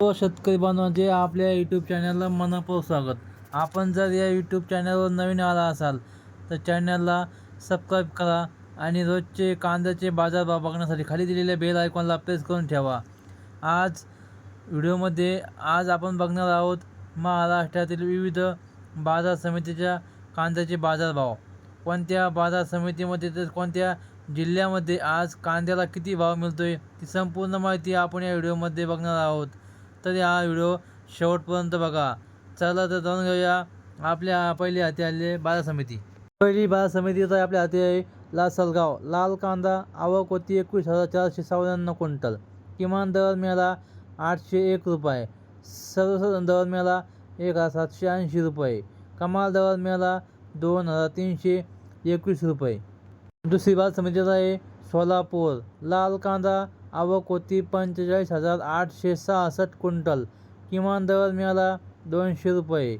सर्व शेतकरी बांधवांचे आपल्या यूट्यूब चॅनलला मनपूर्वक स्वागत. आपण जर या यूट्यूब चॅनलवर नवीन आला असाल तर चॅनलला सबस्क्राईब करा आणि रोजचे कांद्याचे बाजारभाव बघण्यासाठी खाली दिलेल्या बेल आयकॉनला प्रेस करून ठेवा. आज व्हिडिओमध्ये आज आपण बघणार आहोत महाराष्ट्रातील विविध बाजार समितीच्या कांद्याचे बाजारभाव. कोणत्या बाजार समितीमध्ये तर कोणत्या जिल्ह्यामध्ये आज कांद्याला किती भाव मिळतोय ती संपूर्ण माहिती आपण या व्हिडिओमध्ये बघणार आहोत. तर हा व्हिडिओ शेवटपर्यंत बघा. चला तर जाऊन घेऊया आपल्या पहिली हाती आलेली बाजार समिती. पहिली बाजार समिती तर आपल्या हाती आहे लासलगाव लाल कांदा आवक होती एकवीस हजार चारशे चौऱ्याण्णव क्विंटल. किमान दर मिळाला आठशे एक रुपये. सर्वसाधारण दर मिळाला एक हजार सातशे ऐंशी रुपये. कमाल दर मिळाला दोन हजार तीनशे एकवीस रुपये. दुसरी बाजार समितीचा आहे सोलापूर. लाल कांदा आवक होती पंचेचाळीस हजार आठशे सहासष्ट क्विंटल. किमान दर मिळाला दोनशे रुपये.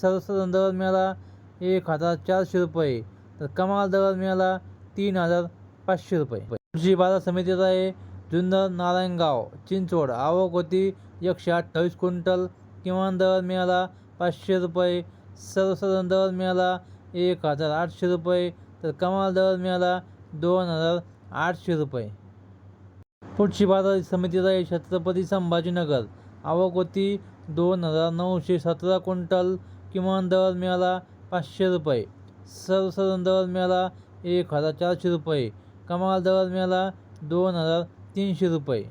सर्वसाधारण दर मिळाला एक हजार चारशे रुपये. तर कमाल दर मिळाला तीन हजार पाचशे रुपये. पुढची बाजार समितीचा आहे जुन्नर नारायणगाव चिंचवड. आवक होती एकशे अठ्ठावीस क्विंटल. किमान दर मिळाला पाचशे रुपये. सर्वसाधारण दर मिळाला एक हजार आठशे रुपये. तर कमाल दर मिळाला दोन हजार आठशे रुपये. पुढची बाजार समितीचा आहे छत्रपती संभाजीनगर. आवक होती दोन हजार नऊशे सतरा क्विंटल. किमान दर मिळाला पाचशे रुपये. सरसरण दर मिळाला एक हजार चारशे रुपये. कमाल दर मिळाला दोन हजार तीनशे रुपये.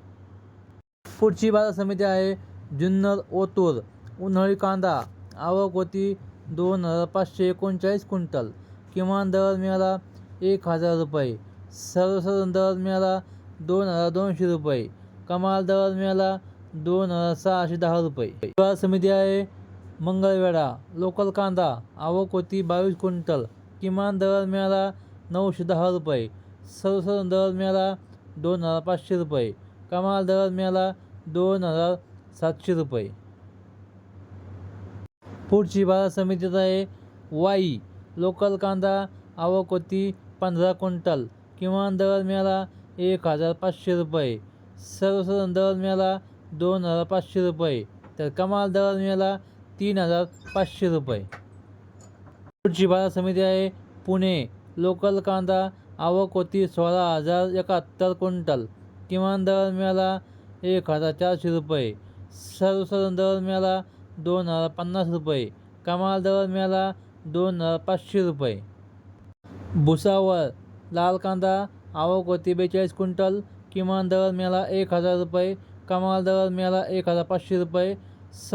पुढची बाजार समिती आहे जुन्नर ओतूर उन्हाळी कांदा. आवक होती दोन हजार पाचशे एकोणचाळीस क्विंटल. किमान दर मिळाला एक हजार रुपये. सर्वसाधारण दर मिळाला दोन हजार दोनशे रुपये. कमाल दर मिळाला दोन हजार सहाशे दहा रुपये. बाजार समिती आहे मंगळवेढा. लोकल कांदा आवक होती बावीस क्विंटल. किमान दर मिळाला नऊशे दहा रुपये. सर्वसाधारण दर मिळाला दोन हजार पाचशे रुपये. कमाल दर मिळाला दोन हजार सातशे रुपये. पुढची बाजार समितीत आहे वाई. लोकल कांदा आवक होती पंधरा क्विंटल. किमान दर मिळाला एक हजार पाचशे रुपये. सर्वसाधारण दर मिळाला दोन हजार पाचशे रुपये. तर कमाल दर मिळाला तीन हजार पाचशे रुपये. पुढची बाजार समिती आहे पुणे. लोकल कांदा आवक होती सोळा हजार एकाहत्तर क्विंटल. किमान दर मिळाला एक हजार चारशे रुपये. सर्वसाधारण दर मिळाला दोन हजार पन्नास रुपये. कमाल दर मिळाला दोन हजार पाचशे रुपये. भुसावळ लाल कांदा आवक होती बेचाळीस क्विंटल किमान दर मिळाला एक हजार रुपये कमाल दर मिळाला एक हजार पाचशे रुपये. स